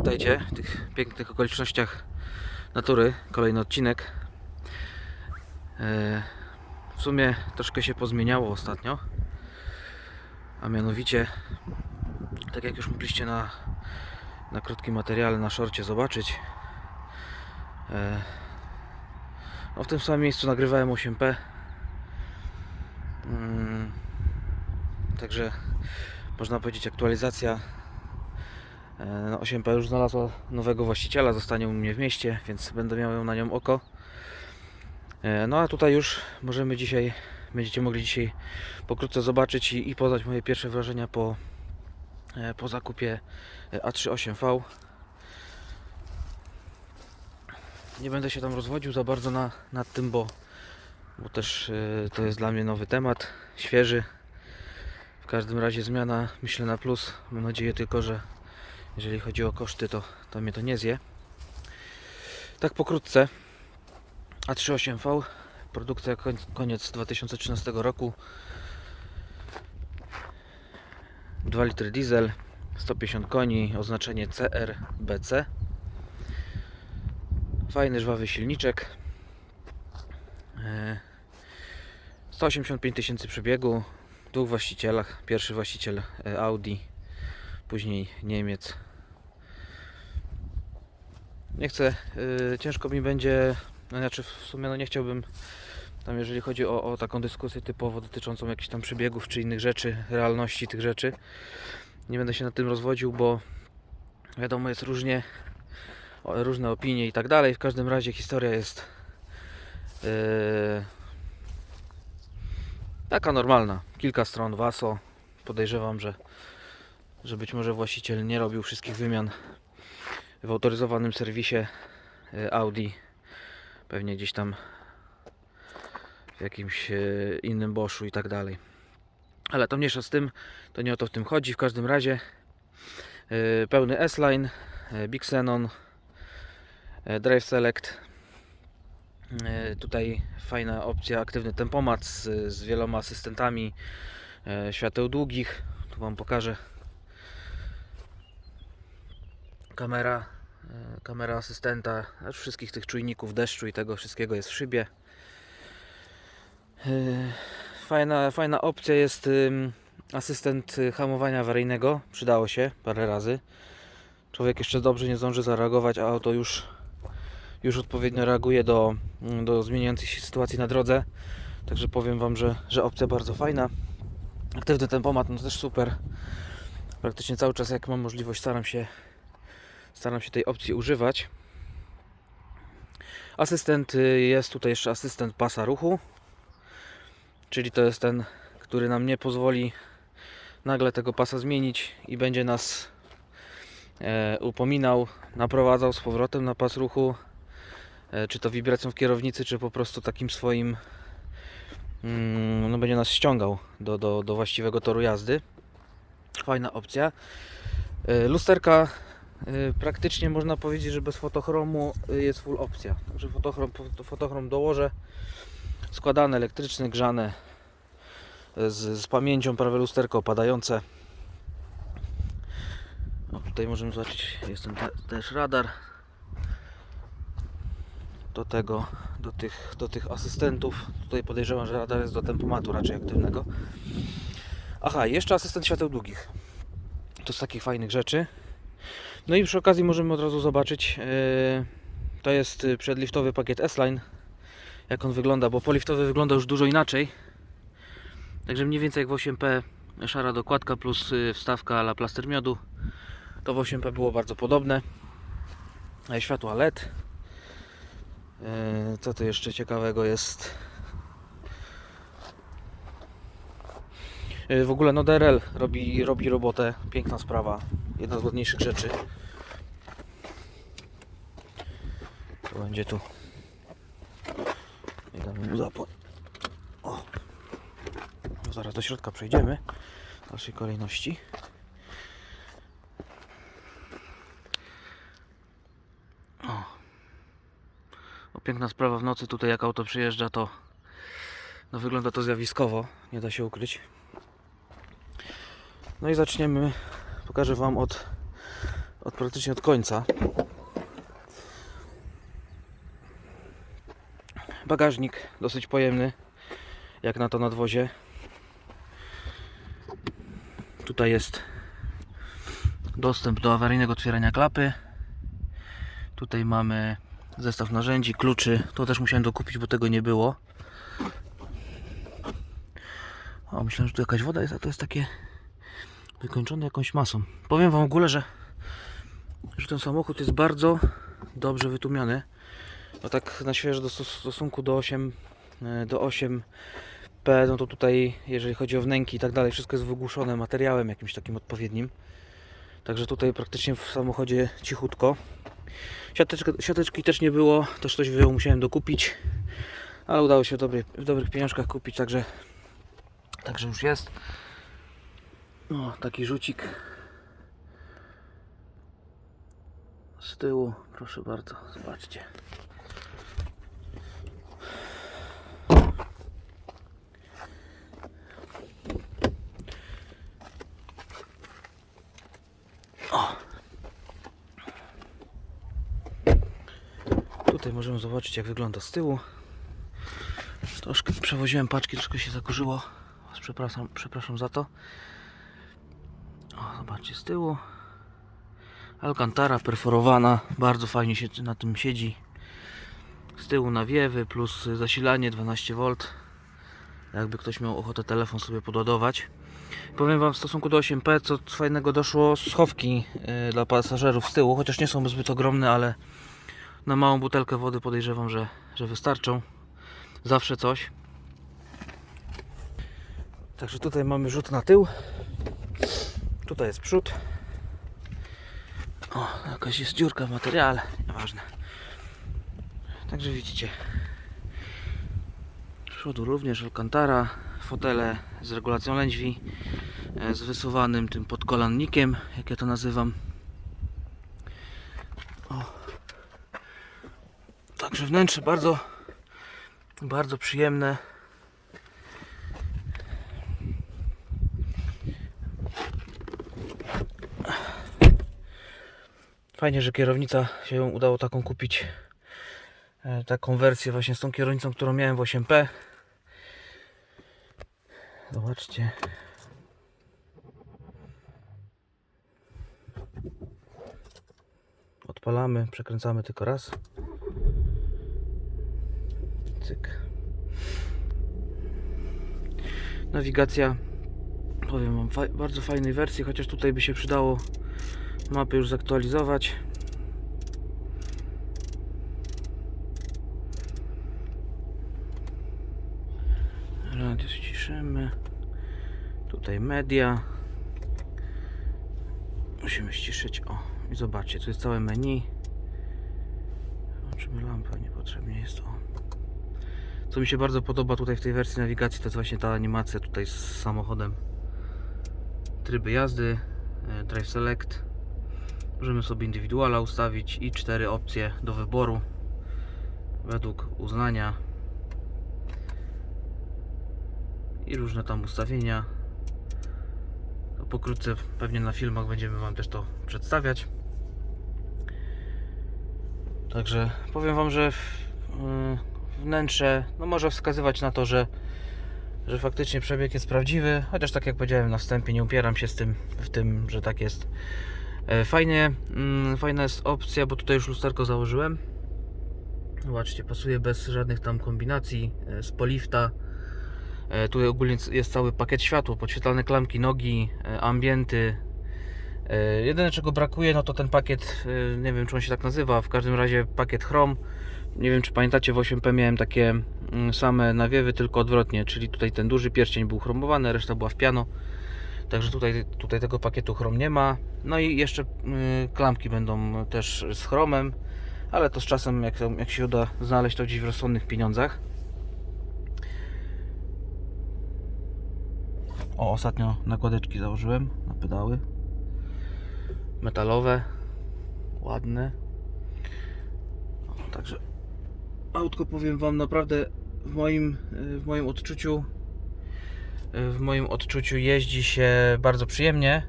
Witajcie w tych pięknych okolicznościach natury. Kolejny odcinek. E, W sumie troszkę się pozmieniało ostatnio. A mianowicie, tak jak już mogliście na, na krótkim materiale na szorcie zobaczyć, e, no w tym samym miejscu nagrywałem 8P. Mm, Także można powiedzieć aktualizacja 8P już znalazła nowego właściciela, zostanie u mnie w mieście, więc będę miał na nią oko. E, No a tutaj już możemy dzisiaj, będziecie mogli dzisiaj pokrótce zobaczyć i, i poznać moje pierwsze wrażenia po, e, po zakupie e, A38V. Nie będę się tam rozwodził za bardzo na, nad tym, bo, bo też e, to jest dla mnie nowy temat, świeży. W każdym razie zmiana, myślę na plus. Mam nadzieję tylko, że jeżeli chodzi o koszty, to, to mnie to nie zje. Tak pokrótce. A38V, produkcja koniec 2013 roku. 2 litry diesel, 150 koni, oznaczenie CRBC. Fajny, żwawy silniczek. E, 185 tysięcy przebiegu, dwóch właścicielach. Pierwszy właściciel e, Audi, później Niemiec. Nie chcę, yy, ciężko mi będzie, no znaczy w sumie no nie chciałbym tam jeżeli chodzi o, o taką dyskusję typowo dotyczącą jakichś tam przebiegów czy innych rzeczy, realności tych rzeczy. Nie będę się nad tym rozwodził, bo wiadomo jest różnie, o, różne opinie i tak dalej. W każdym razie historia jest yy, taka normalna. Kilka stron WASO. Podejrzewam, że że być może właściciel nie robił wszystkich wymian w autoryzowanym serwisie e, Audi. Pewnie gdzieś tam w jakimś e, innym Boschu i tak dalej. Ale to mniejsza z tym, to nie o to w tym chodzi. W każdym razie e, pełny S-Line, Big Xenon, Drive Select. Tutaj fajna opcja, aktywny tempomat z, z wieloma asystentami świateł długich. Tu Wam pokażę kamera, e, kamera asystenta, aż wszystkich tych czujników deszczu i tego wszystkiego jest w szybie. E, Fajna, fajna opcja jest asystent hamowania awaryjnego. Przydało się parę razy. Człowiek jeszcze dobrze nie zdąży zareagować, a auto już, już odpowiednio reaguje do, mm, do zmieniających się sytuacji na drodze. Także powiem Wam, że, że opcja bardzo fajna. Aktywny tempomat, no też super. Praktycznie cały czas jak mam możliwość staram się staram się tej opcji używać. Asystent y, jest tutaj jeszcze asystent pasa ruchu, czyli to jest ten, który nam nie pozwoli nagle tego pasa zmienić i będzie nas e, upominał, naprowadzał z powrotem na pas ruchu, e, czy to wibracją w kierownicy, czy po prostu takim swoim mm, no będzie nas ściągał do, do, do właściwego toru jazdy. Fajna opcja. E, Lusterka praktycznie można powiedzieć, że bez fotochromu y, jest full opcja. Także fotochrom, fo- fotochrom dołożę. Składane, elektryczne, grzane. y, Z, z pamięcią prawe lusterko opadające. O, tutaj możemy zobaczyć, jest ten te, też radar. Do tego, do tych, do tych asystentów. Tutaj podejrzewam, że radar jest do tempomatu raczej aktywnego. Aha, jeszcze asystent świateł długich. To z takich fajnych rzeczy. No i przy okazji możemy od razu zobaczyć, yy, to jest yy, przedliftowy pakiet S-Line, jak on wygląda, bo poliftowy wygląda już dużo inaczej. Także mniej więcej jak w 8P szara dokładka plus yy, wstawka ala plaster miodu. To w 8P było bardzo podobne. E, Światła LED. Co tu jeszcze ciekawego jest? W ogóle no DRL robi, robi robotę, piękna sprawa, jedna z ładniejszych rzeczy. To będzie tu. Nie damy mu zapłon. O. No zaraz do środka przejdziemy. W dalszej kolejności. O. o. Piękna sprawa w nocy tutaj jak auto przyjeżdża to no wygląda to zjawiskowo, nie da się ukryć. No i zaczniemy, pokażę Wam od od praktycznie od końca. Bagażnik dosyć pojemny, jak na to nadwozie. Tutaj jest dostęp do awaryjnego otwierania klapy. Tutaj mamy zestaw narzędzi, kluczy. To też musiałem dokupić, bo tego nie było. O, myślałem, że tu jakaś woda jest, a to jest takie wykończone jakąś masą. Powiem Wam w ogóle, że, że ten samochód jest bardzo dobrze wytłumiony. No tak na świeżo do stos- stosunku do 8 e, do 8 P, no to tutaj jeżeli chodzi o wnęki i tak dalej, wszystko jest wygłuszone materiałem jakimś takim odpowiednim. Także tutaj praktycznie w samochodzie cichutko. Siateczka, siateczki też nie było, też ktoś wyjął, musiałem dokupić. Ale udało się w, dobrej, w dobrych pieniążkach kupić, także, także już jest. No, taki rzucik z tyłu, proszę bardzo, zobaczcie. Tutaj możemy zobaczyć jak wygląda z tyłu. Troszkę przewoziłem paczki, troszkę się zakurzyło. Przepraszam, przepraszam za to. Zobaczcie z tyłu. Alcantara perforowana, bardzo fajnie się na tym siedzi. Z tyłu nawiewy plus zasilanie 12V. Jakby ktoś miał ochotę telefon sobie podładować. Powiem Wam w stosunku do 8P, co fajnego doszło schowki yy, dla pasażerów z tyłu, chociaż nie są zbyt ogromne, ale na małą butelkę wody podejrzewam, że, że wystarczą. Zawsze coś. Także tutaj mamy rzut na tył. Tutaj jest przód. O, jakaś jest dziurka w materiale, nieważne. Także widzicie. Przodu również Alcantara, fotele z regulacją lędźwi, e, z wysuwanym tym podkolannikiem, jak ja to nazywam. O. Także wnętrze bardzo, bardzo przyjemne. Fajnie, że kierownica się udało taką kupić. E, Taką wersję właśnie z tą kierownicą, którą miałem w 8P. Zobaczcie. Odpalamy, przekręcamy tylko raz. Cyk. Nawigacja, powiem wam, fa bardzo fajnej wersji, chociaż tutaj by się przydało mapy już zaktualizować. Radio ściszymy. Tutaj media. Musimy ściszyć. O, i zobaczcie, tu jest całe menu. Zobaczymy lampa, niepotrzebnie jest. O. Co mi się bardzo podoba tutaj w tej wersji nawigacji, to jest właśnie ta animacja tutaj z samochodem. Tryby jazdy, e, Drive Select. Możemy sobie indywiduala ustawić i cztery opcje do wyboru według uznania i różne tam ustawienia. To pokrótce pewnie na filmach będziemy Wam też to przedstawiać. Także powiem Wam, że yy, wnętrze no może wskazywać na to, że, że faktycznie przebieg jest prawdziwy, chociaż tak jak powiedziałem na wstępie, nie upieram się z tym, w tym, że tak jest. E, Fajnie, mm, fajna jest opcja, bo tutaj już lusterko założyłem. Zobaczcie, pasuje bez żadnych tam kombinacji, e, z polifta. E, Tutaj ogólnie jest cały pakiet światła, podświetlane klamki, nogi, ambienty. Jedyne czego brakuje, no to ten pakiet, nie wiem czy on się tak nazywa, w każdym razie pakiet Chrome. Nie wiem czy pamiętacie, w 8P miałem takie mm, same nawiewy, tylko odwrotnie, czyli tutaj ten duży pierścień był chromowany, reszta była w piano. Także tutaj, tutaj tego pakietu Chrome nie ma. No i jeszcze y, klamki będą też z chromem, ale to z czasem, jak, jak się uda znaleźć to gdzieś w rozsądnych pieniądzach. O, ostatnio nakładeczki założyłem na pedały. Metalowe, ładne. O, także autko powiem Wam naprawdę w moim, y, w moim odczuciu w moim odczuciu jeździ się bardzo przyjemnie.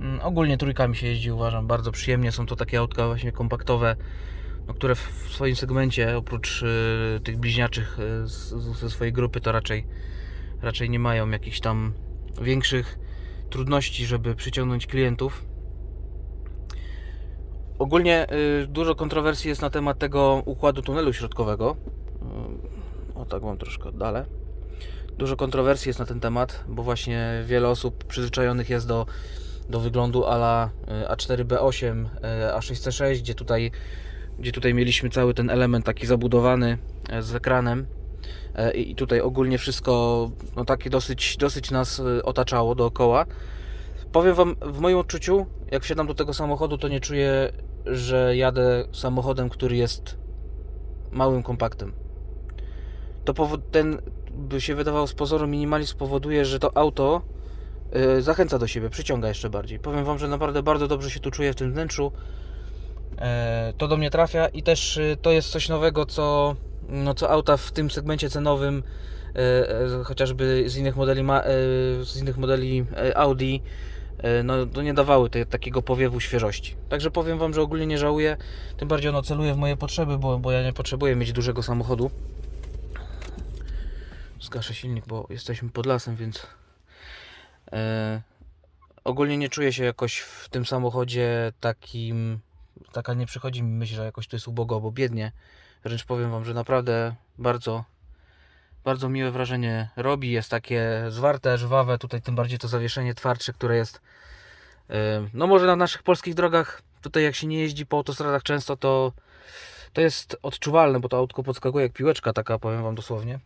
Mm, Ogólnie trójkami się jeździ, uważam, bardzo przyjemnie. Są to takie autka właśnie kompaktowe, no, które w swoim segmencie, oprócz y, tych bliźniaczych y, z, ze swojej grupy, to raczej, raczej nie mają jakichś tam większych trudności, żeby przyciągnąć klientów. Ogólnie y, dużo kontrowersji jest na temat tego układu tunelu środkowego. Y, O tak, mam troszkę oddalę. Dużo kontrowersji jest na ten temat, bo właśnie wiele osób przyzwyczajonych jest do, do wyglądu ala y, A4B8, y, A6C6, gdzie tutaj, gdzie tutaj mieliśmy cały ten element taki zabudowany e, z ekranem. I tutaj ogólnie wszystko no takie dosyć, dosyć nas y, otaczało dookoła. Powiem Wam, w moim odczuciu, jak wsiadam do tego samochodu, to nie czuję, że jadę samochodem, który jest małym kompaktem. To ten, by się wydawało z pozoru, minimalizm powoduje, że to auto y, zachęca do siebie, przyciąga jeszcze bardziej. Powiem Wam, że naprawdę bardzo dobrze się tu czuję w tym wnętrzu. E, to do mnie trafia i też y, to jest coś nowego, co, no, co auta w tym segmencie cenowym, e, e, chociażby z innych modeli, ma, z innych modeli Audi, no nie dawały te, takiego powiewu świeżości. Także powiem Wam, że ogólnie nie żałuję. Tym bardziej ono celuje w moje potrzeby, bo, bo ja nie potrzebuję mieć dużego samochodu. Zgaszę silnik, bo jesteśmy pod lasem, więc e, ogólnie nie czuję się jakoś w tym samochodzie takim. Taka nie przychodzi mi myśl, że jakoś to jest ubogo albo biednie. Wręcz powiem Wam, że naprawdę bardzo, bardzo miłe wrażenie robi. Jest takie zwarte, żwawe. Tutaj tym bardziej to zawieszenie twardsze, które jest. e, No może na naszych polskich drogach, tutaj jak się nie jeździ po autostradach często, to to jest odczuwalne, bo to autko podskakuje jak piłeczka taka, powiem Wam dosłownie.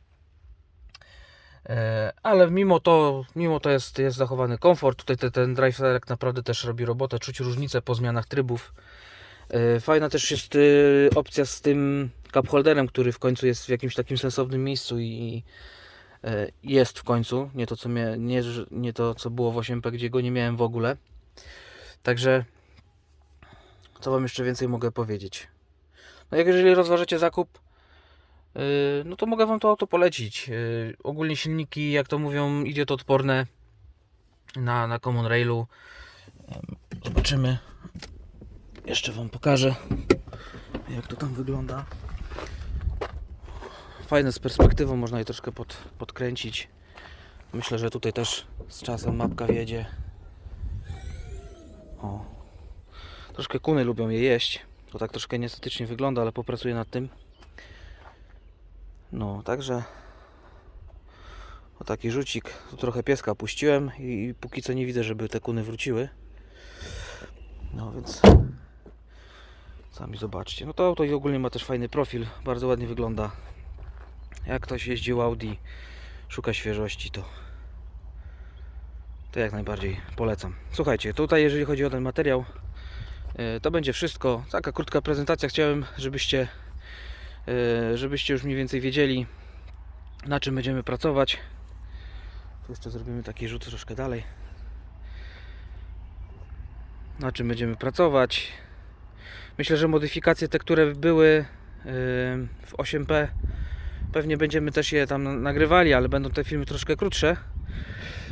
E, Ale mimo to, mimo to jest, jest zachowany komfort. Tutaj te, ten Drive Select naprawdę też robi robotę. Czuć różnicę po zmianach trybów. E, Fajna też jest e, opcja z tym cup holderem, który w końcu jest w jakimś takim sensownym miejscu i jest w końcu. Nie to, co, mia, nie, nie to, co było w 8P, gdzie go nie miałem w ogóle. Także co Wam jeszcze więcej mogę powiedzieć? No jak jeżeli rozważacie zakup, no to mogę Wam to auto polecić. Yy, Ogólnie silniki, jak to mówią, idiotoodporne na, na Common Railu. Ym, Zobaczymy. Jeszcze Wam pokażę, jak to tam wygląda. Fajne z perspektywą, można je troszkę pod, podkręcić. Myślę, że tutaj też z czasem mapka wiedzie. O. Troszkę kuny lubią je jeść. To tak troszkę niestetycznie wygląda, ale popracuję nad tym. No, także o taki rzucik. Tu trochę pieska puściłem i, i póki co nie widzę, żeby te kuny wróciły. No więc sami zobaczcie. No to auto ogólnie ma też fajny profil, bardzo ładnie wygląda. Jak ktoś jeździł Audi, szuka świeżości, to to jak najbardziej polecam. Słuchajcie, tutaj jeżeli chodzi o ten materiał, yy, to będzie wszystko. Taka krótka prezentacja. Chciałem, żebyście żebyście już mniej więcej wiedzieli na czym będziemy pracować. Tu jeszcze zrobimy taki rzut troszkę dalej. Na czym będziemy pracować. Myślę, że modyfikacje te, które były e, w 8P, pewnie będziemy też je tam nagrywali, ale będą te filmy troszkę krótsze.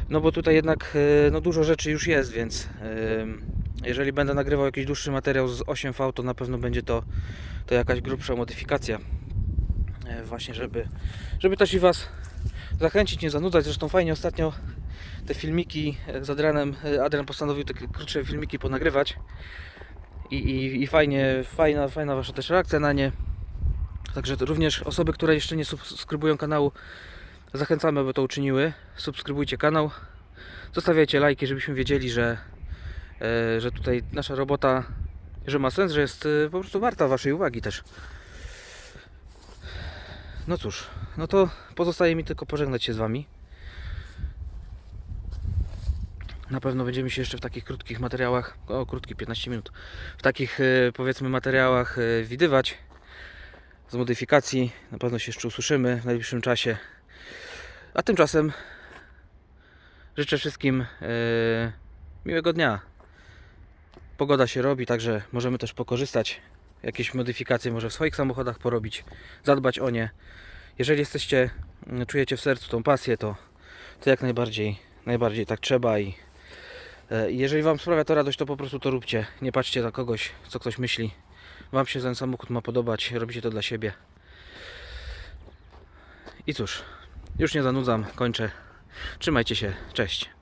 No bo tutaj jednak e, no dużo rzeczy już jest, więc e, jeżeli będę nagrywał jakiś dłuższy materiał z 8V, to na pewno będzie to, to jakaś grubsza modyfikacja. E, Właśnie, żeby, żeby też i Was zachęcić, nie zanudzać. Zresztą fajnie ostatnio te filmiki e, z Adrianem, e, Adrian postanowił takie krótsze filmiki ponagrywać. I, i, i fajnie, fajna, fajna Wasza też reakcja na nie. Także to również osoby, które jeszcze nie subskrybują kanału, zachęcamy, aby to uczyniły. Subskrybujcie kanał, zostawiajcie lajki, żebyśmy wiedzieli, że, że tutaj nasza robota, że ma sens, że jest e, po prostu warta Waszej uwagi też. No cóż, no to pozostaje mi tylko pożegnać się z Wami. Na pewno będziemy się jeszcze w takich krótkich materiałach, o krótki 15 minut, w takich e, powiedzmy materiałach e, widywać z modyfikacji. Na pewno się jeszcze usłyszymy w najbliższym czasie. A tymczasem życzę wszystkim e, miłego dnia. Pogoda się robi, także możemy też pokorzystać. Jakieś modyfikacje może w swoich samochodach porobić, zadbać o nie. Jeżeli jesteście, mm, czujecie w sercu tą pasję, to, to jak najbardziej, najbardziej tak trzeba i E, Jeżeli Wam sprawia to radość, to po prostu to róbcie. Nie patrzcie na kogoś, co ktoś myśli. Wam się ten samochód ma podobać, robicie to dla siebie. I cóż, już nie zanudzam, kończę. Trzymajcie się, cześć.